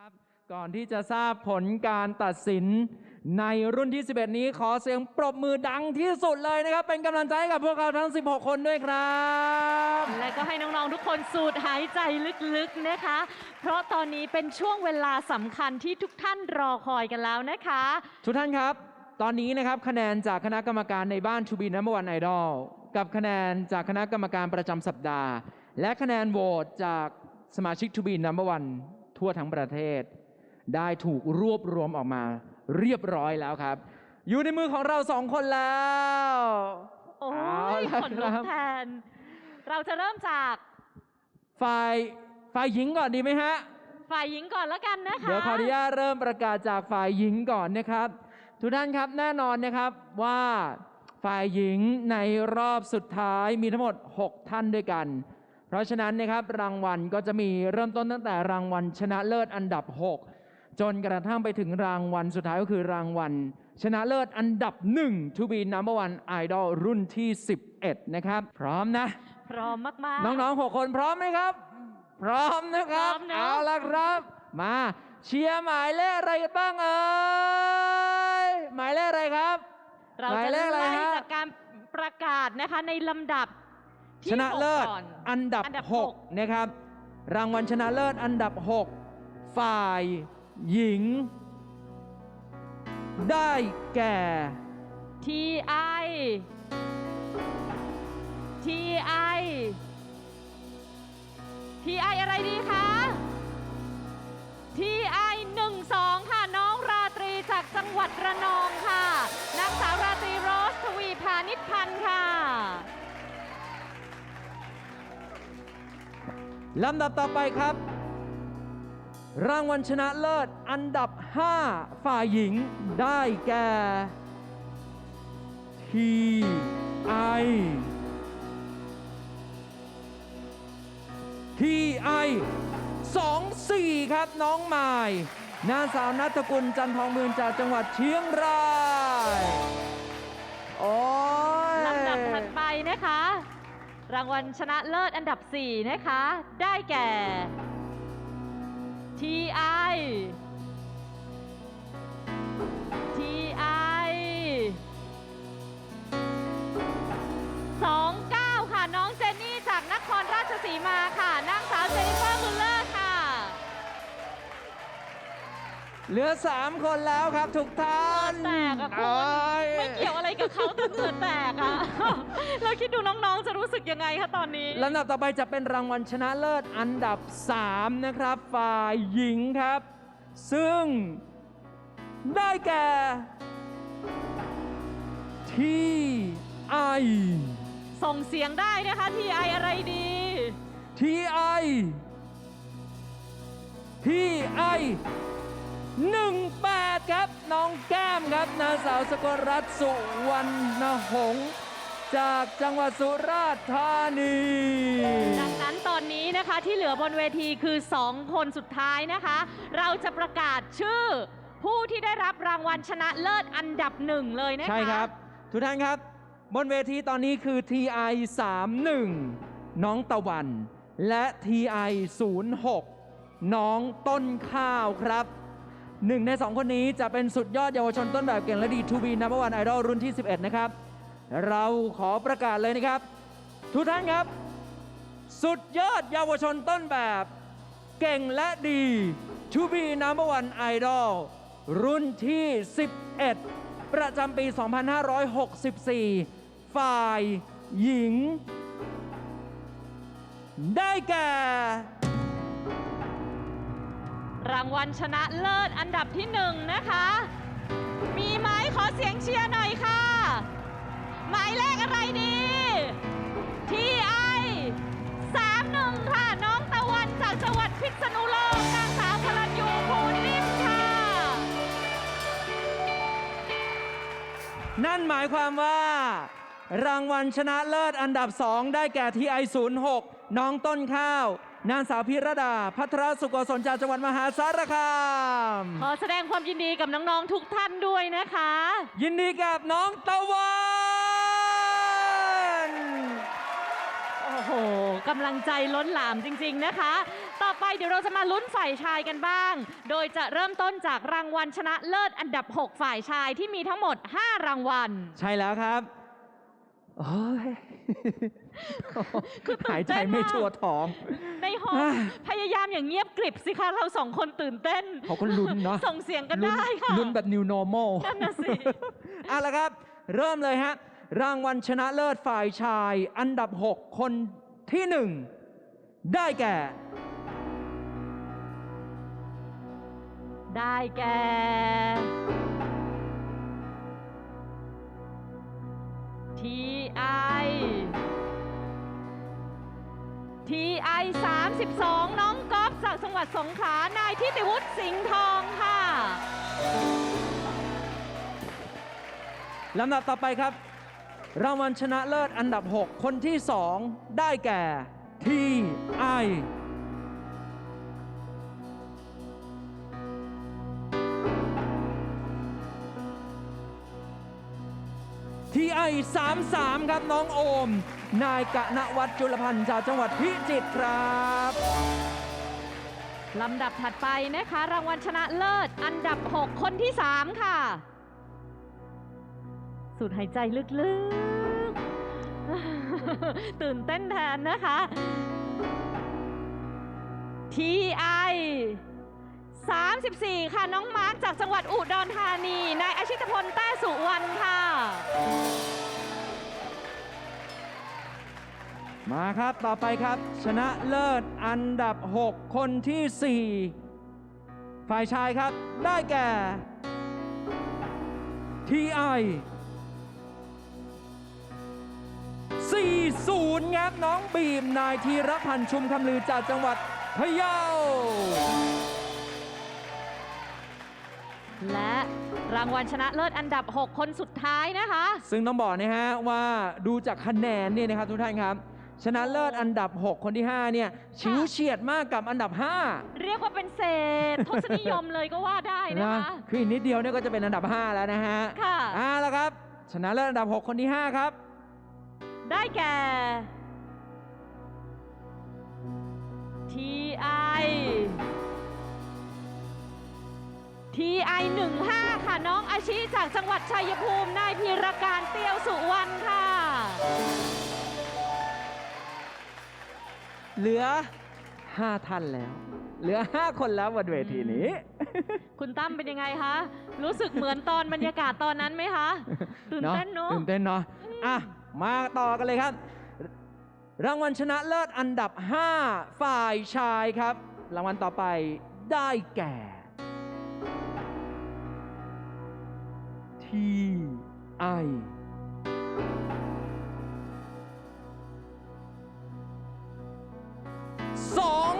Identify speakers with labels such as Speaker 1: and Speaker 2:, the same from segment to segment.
Speaker 1: ครับก่อนที่จะทราบผลการตัดสินในรุ่นที่ 11 นี้ขอเสียงปรบมือดังที่สุดเลยนะครับ เป็นกำลังใจให้กับพวกเราทั้ง 16 คนด้วยครับ
Speaker 2: และก็ให้น้องๆทุกคนสูดหายใจลึกๆนะคะ เพราะตอนนี้เป็นช่วงเวลาสำคัญที่ทุกท่านรอคอยกันแล้วนะคะ
Speaker 1: ทุกท่านครับ ตอนนี้นะครับคะแนนจากคณะกรรมการในบ้าน To be number one idol กับคะแนนจากคณะกรรมการประจำสัปดาห์ และคะแนนโหวตจากสมาชิก To be number one ทั่วทั้งประเทศ ได้ถูกรวบรวมออกมาเรียบร้อยแล้วครับ อยู่ในมือของเราสองคนแล้ว
Speaker 2: โอ้
Speaker 1: เอา
Speaker 2: ย
Speaker 1: ละ
Speaker 2: ขนลุก
Speaker 1: ครับ
Speaker 2: แทน เราจะเริ่มจาก
Speaker 1: ฝ่ายฝ่ายหญิงก่อนดีไหมฮะ
Speaker 2: ฝ่ายหญิงก่อนแล้วกันนะคะ
Speaker 1: เดี๋ยวขออนุญาตเริ่มประกาศจากฝ่ายหญิงก่อนนะครับ ทุกท่านครับแน่นอนนะครับว่าฝ่ายหญิงในรอบสุดท้ายมีทั้งหมด 6 ท่านด้วยกัน เพราะฉะนั้นนะครับรางวัลก็จะมีเริ่มต้นตั้งแต่รางวัลชนะเลิศอันดับ 6 จนกระทั่งไปถึงรางวัลสุดท้ายก็คือรางวัล ชนะเลิศอันดับ 1 To be number one idol รุ่นที่ 11 นะครับ พร้อมนะ
Speaker 2: พร้อมมาก ๆ
Speaker 1: น้องๆหกคนพร้อมไหมครับ พร้อมนะครับ
Speaker 2: พร้อมเนอะ
Speaker 1: เอาละครับ มาเชียร์หมายเลขอะไรกันบ้างเอ่ยหมายเลขอะไรครับ
Speaker 2: เรา
Speaker 1: หมาย
Speaker 2: จะ
Speaker 1: เล
Speaker 2: ไล่
Speaker 1: ขอะไรฮะ
Speaker 2: จากการประกาศนะคะในลำดับ ที่
Speaker 1: ชนะเลิศ
Speaker 2: หกก่อน
Speaker 1: อันดับ
Speaker 2: อันดับ
Speaker 1: 6นะครับ รางวัลชนะเลิศอันดับ 6 ฝ่ายหญิง ได้แก่
Speaker 2: ทีไอทีไอทีไออะไรดีคะทีไอหนึ่งสองค่ะน้องราตรีจากจังหวัดระนองค่ะนางสาวราตรีโรสทวีพานิชพันธ์ค่ะ
Speaker 1: ลำดับต่อไปครับ รางวัลชนะเลิศอันดับ 5 ฝ่ายหญิงได้แก่ T I T I 2 4ครับน้องไม้นางสาวนัทกุลจันทองเมืองจากจังหวัดเชียงราย โอ้ย
Speaker 2: ลำดับถัดไปนะคะ รางวัลชนะเลิศอันดับ 4 นะคะ ได้แก่ TI TI 29 ค่ะ น้องเจนนี่จากนครราชสีมาค่ะนางสาวเจนนิเฟอร์มุลเลอร์ค่ะ
Speaker 1: เหลือ 3 คนแล้วครับ ทุกท่าน
Speaker 2: แตกอะคุณ
Speaker 1: โอ้ย
Speaker 2: ไม่เกี่ยวอะไรกับเขาแต่เหงื่อแตกอะเราคิดดูน้องๆจะรู้สึกยังไงคะตอนนี้
Speaker 1: ลำดับต่อไปจะเป็นรางวัลชนะเลิศอันดับ 3 นะครับ ฝ่ายหญิงครับ ซึ่งได้แก่ ที่ ไอ
Speaker 2: ส่งเสียงได้นะคะ TI อะไรดี
Speaker 1: ที่ไอ ที่ไอ หนึ่งแปดครับ น้องแก้มครับนางสาวสกลรัตน์สุวรรณหงษ์จากจังหวัดสุราษฎร์ธานี
Speaker 2: ดังนั้นตอนนี้นะคะที่เหลือบนเวทีคือ 2 คนสุดท้ายนะคะ เราจะประกาศชื่อ ผู้ที่ได้รับรางวัลชนะเลิศอันดับหนึ่งเลยนะคะ
Speaker 1: ใช่ครับ ทุกท่านครับ บนเวทีตอนนี้คือ TI 31น้องตะวัน และ TI 06น้องต้นข้าวครับ หนึ่งในสองคนนี้จะเป็นสุดยอดเยาวชนต้นแบบเก่งและดี To be number one idol รุ่นที่ 11 นะครับ เราขอประกาศเลยนะครับ ทุกท่านครับ สุดยอดเยาวชนต้นแบบ เก่งและดี To be number one idol รุ่นที่ 11 ประจำปี 2564 ฝ่ายหญิง ได้แก่
Speaker 2: รางวัลชนะเลิศอันดับที่หนึ่งนะคะ มีไหมขอเสียงเชียร์หน่อยค่ะ หมายเลขอะไรดี TI 31ค่ะ น้องตะวันจากจังหวัดพิษณุโลกนางสาวพลัญยูภูนิ่มค่ะ
Speaker 1: นั่นหมายความว่า รางวัลชนะเลิศอันดับ2ได้แก่ TI 06น้องต้นข้าว นางสาวพิรดา พัทรสุโกศลจากจังหวัดมหาสารคาม
Speaker 2: ขอแสดงความยินดีกับน้องๆทุกท่านด้วยนะคะ
Speaker 1: ยินดีกับน้องตะวันโอ้โห
Speaker 2: โหกำลังใจล้นหลามจริง ๆนะคะ ต่อไปเดี๋ยวเราจะมาลุ้นฝ่ายชายกันบ้าง โดยจะเริ่มต้นจากรางวัลชนะเลิศอันดับ 6 ฝ่ายชายที่มีทั้งหมด 5 รางวัล
Speaker 1: ใช่แล้วครับโอ้ย
Speaker 2: คือตื่นเต้นมาก
Speaker 1: หายใจไม่ทั่วท้อง
Speaker 2: ในห้อง
Speaker 1: อ่า
Speaker 2: พยายามอย่างเงียบกริบสิคะ เราสองคนตื่นเต้น
Speaker 1: เขาก็ลุ้นเนาะ
Speaker 2: ส่งเสียงกัน
Speaker 1: ลุ้น
Speaker 2: ได้ค่ะ
Speaker 1: ลุ้นแบบ new normal
Speaker 2: นั่นน่ะสิ
Speaker 1: เอาละครับ เริ่มเลยฮะ รางวัลชนะเลิศฝ่ายชาย อันดับ 6 คนที่1ได้แก่
Speaker 2: ได้แก่ TI TI 32 น้องก๊อฟจากจังหวัดสงขลานายทิติวุฒิสิงห์ทองค่ะ
Speaker 1: ลำดับต่อไปครับ รางวัลชนะเลิศอันดับ 6 คนที่ 2 ได้แก่ TI TI 33 ครับน้องโอม นายกะนวัฒน์จุลพันธ์จากจังหวัดพิจิตรครับ
Speaker 2: ลำดับถัดไปนะคะ รางวัลชนะเลิศ อันดับ 6 คนที่ 3 ค่ะ สูดหายใจลึกๆ ตื่นเต้นแทนนะคะ TI 34 ค่ะ น้องมาร์คจากจังหวัดอุดรธานี นายอาชิตพลแต้สุวรรณค่ะ
Speaker 1: มาครับต่อไปครับ ชนะเลิศอันดับ 6 คนทีสี่4 ฝ่ายชายครับได้แก่ TI 40ครับน้องบีม นายธีรพันธ์ชุมคำลือจากจังหวัดพะเยา
Speaker 2: และรางวัลชนะเลิศอันดับ 6 คนสุดท้ายนะคะ
Speaker 1: ซึ่งต้องบอกนะฮะว่าดูจากคะแนนเนี่ยนะครับทุกท่านครับ ชนะเลิศอันดับ 6 คนที่ 5 เนี่ยชิวเฉียดมากกับอันดับ 5
Speaker 2: เรียกว่าเป็นเศษทศนิยมเลยก็ว่าได้นะคะ
Speaker 1: คืออีกนิดเดียวเนี่ยก็จะเป็นอันดับ 5 แล้วนะฮะ
Speaker 2: ค่ะ
Speaker 1: อ่าแล้วครับ ชนะเลิศอันดับ 6 คนที่ 5 ครับ
Speaker 2: ได้แก่ ค่ะน้องอาชีจากจังหวัดชัยภูมินายพีรการเตียวสุวรรณค่ะ
Speaker 1: เหลือ 5 ท่านแล้ว เหลือ 5 คนแล้วบนเวทีนี้
Speaker 2: คุณตั้มเป็นยังไงคะ รู้สึกเหมือนตอนบรรยากาศตอนนั้นไหมคะตื่นเต้นเนอะ
Speaker 1: ตื่นเต้นเนาะอะ มาต่อกันเลยครับ รางวัลชนะเลิศอันดับ 5 ฝ่ายชายครับ รางวัลต่อไปได้แก่ ที่ไอสอง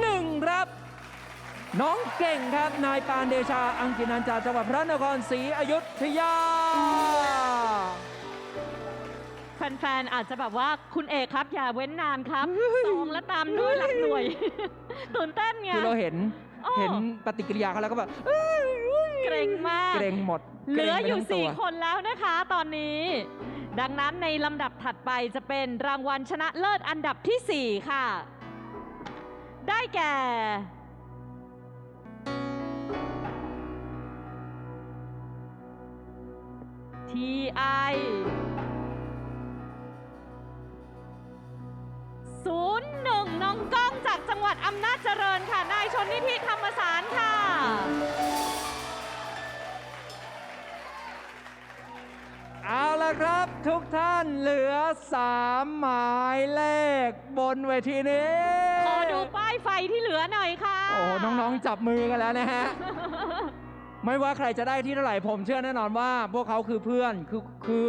Speaker 1: หนึ่งครับ น้องเก่งครับ นายปานเดชา อังกินันจากจังหวัดพระนครศรีอยุธยา
Speaker 2: แฟนๆ อาจจะแบบว่าคุณเอกครับ อย่าเว้นนานครับสองและตามด้วยหลักหน่วย ตื่นเต้นไง
Speaker 1: คือเราเห็น
Speaker 2: อ้อ
Speaker 1: เห็นปฏิกิริยาเขาแล้วก็แบบ
Speaker 2: เกรงมาก
Speaker 1: เกรงหมด
Speaker 2: เหลืออยู่
Speaker 1: เกรงไปทั้งตัว
Speaker 2: 4คนแล้วนะคะตอนนี้ ดังนั้นในลำดับถัดไปจะเป็นรางวัลชนะเลิศอันดับทีสี่ 4 ค่ะ ได้แก่ TI ศูนย์หนึ่งน้องก้องจากจังหวัดอำนาจเจริญค่ะ นายชนนิธิธรรมสารค่ะ
Speaker 1: เอาละครับ ทุกท่านเหลือสามหมายเลขบนเวทีนี้
Speaker 2: ขอดูป้ายไฟที่เหลือหน่อยค่ะ
Speaker 1: โอ้โหน้องๆ จับมือกันแล้วนะฮะ ไม่ว่าใครจะได้ที่เท่าไหร่ผมเชื่อแน่นอนว่า พวกเขาคือเพื่อนคือคือ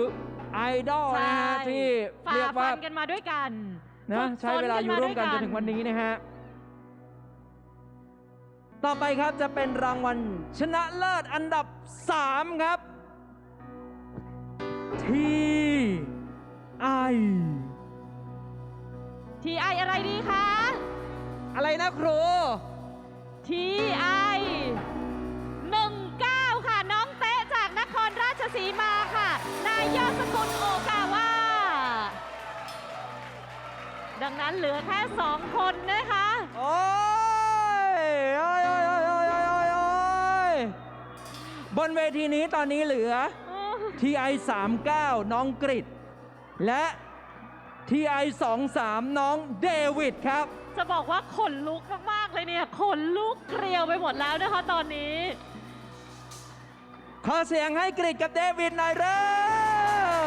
Speaker 1: ไอดอลนะฮะ
Speaker 2: ใช่
Speaker 1: ที่
Speaker 2: ฝ่า
Speaker 1: เรียก
Speaker 2: ฟั
Speaker 1: ว่า
Speaker 2: นกันมาด้วยกัน
Speaker 1: นะ
Speaker 2: ฝึก
Speaker 1: ใช้เวลาอยู่ร่วมกันจนถึงวันนี้นะฮะ ต่อไปครับจะเป็นรางวัลชนะเลิศอันดับ 3 ครับ ที่ไอ
Speaker 2: ทีไออะไรดีคะ
Speaker 1: อะไรนะครู
Speaker 2: ทีไอหนึ่งเก้าค่ะ น้องเตะจากนครราชสีมาค่ะ นายยอดสกุลโอกาวาดังนั้นเหลือแค่สองคนนะคะ
Speaker 1: โอ้ยโอ้ยโอ้ยโอ้ยโอ้ยบนเวทีนี้ตอนนี้เหลือ TI 39น้องกริดและ TI 23น้องเดวิดครับ
Speaker 2: จะบอกว่าขนลุกมาก ๆ เลยเนี่ยขนลุกเกลียวไปหมดแล้วนะคะตอนนี้
Speaker 1: ขอเสียงให้กริดกับเดวิดหน่อยเร็ว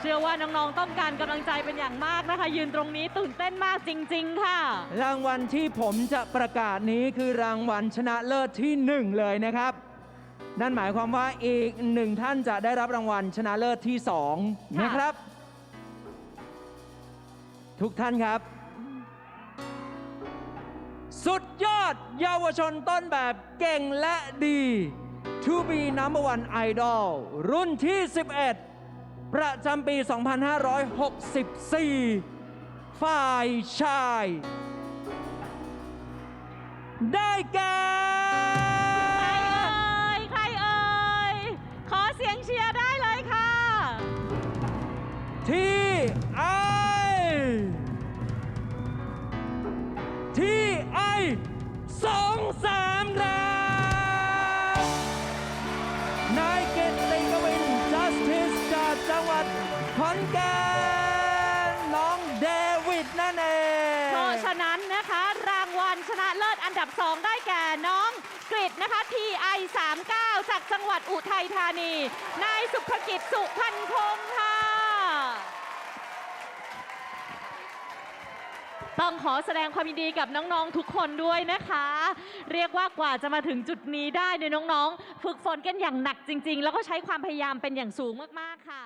Speaker 2: เชื่อว่าน้อง ๆ ต้องการกำลังใจเป็นอย่างมากนะคะ ยืนตรงนี้ตื่นเต้นมากจริง ๆ ค่ะ
Speaker 1: รางวัลที่ผมจะประกาศนี้คือรางวัลชนะเลิศที่หนึ่งเลยนะครับ นั่นหมายความว่าอีกหนึ่งท่านจะได้รับรางวัลชนะเลิศที่สอง
Speaker 2: ค่ะ
Speaker 1: นะครับ ทุกท่านครับ สุดยอดเยาวชนต้นแบบเก่งและดี To be number one idol รุ่นที่ 11 ประจำปี 2564 ฝ่ายชาย ได้แก่ ไอที่ไอสองสามครับนายเกตติกวิน justice จากจังหวัดขอนแก่นน้องเดวิดนั่นเอง
Speaker 2: เพราะฉะนั้นนะคะ รางวัลชนะเลิศอันดับ 2 ได้แก่น้องกริดนะคะ TI 39จากจังหวัดอุทัยธานี นายสุภกิจสุพันคงค่ะ ต้องขอแสดงความยินดีกับน้องๆทุกคนด้วยนะคะ เรียกว่ากว่าจะมาถึงจุดนี้ได้เนี่ยน้องๆ ฝึกฝนกันอย่างหนักจริง ๆ แล้วก็ใช้ความพยายามเป็นอย่างสูงมากๆค่ะ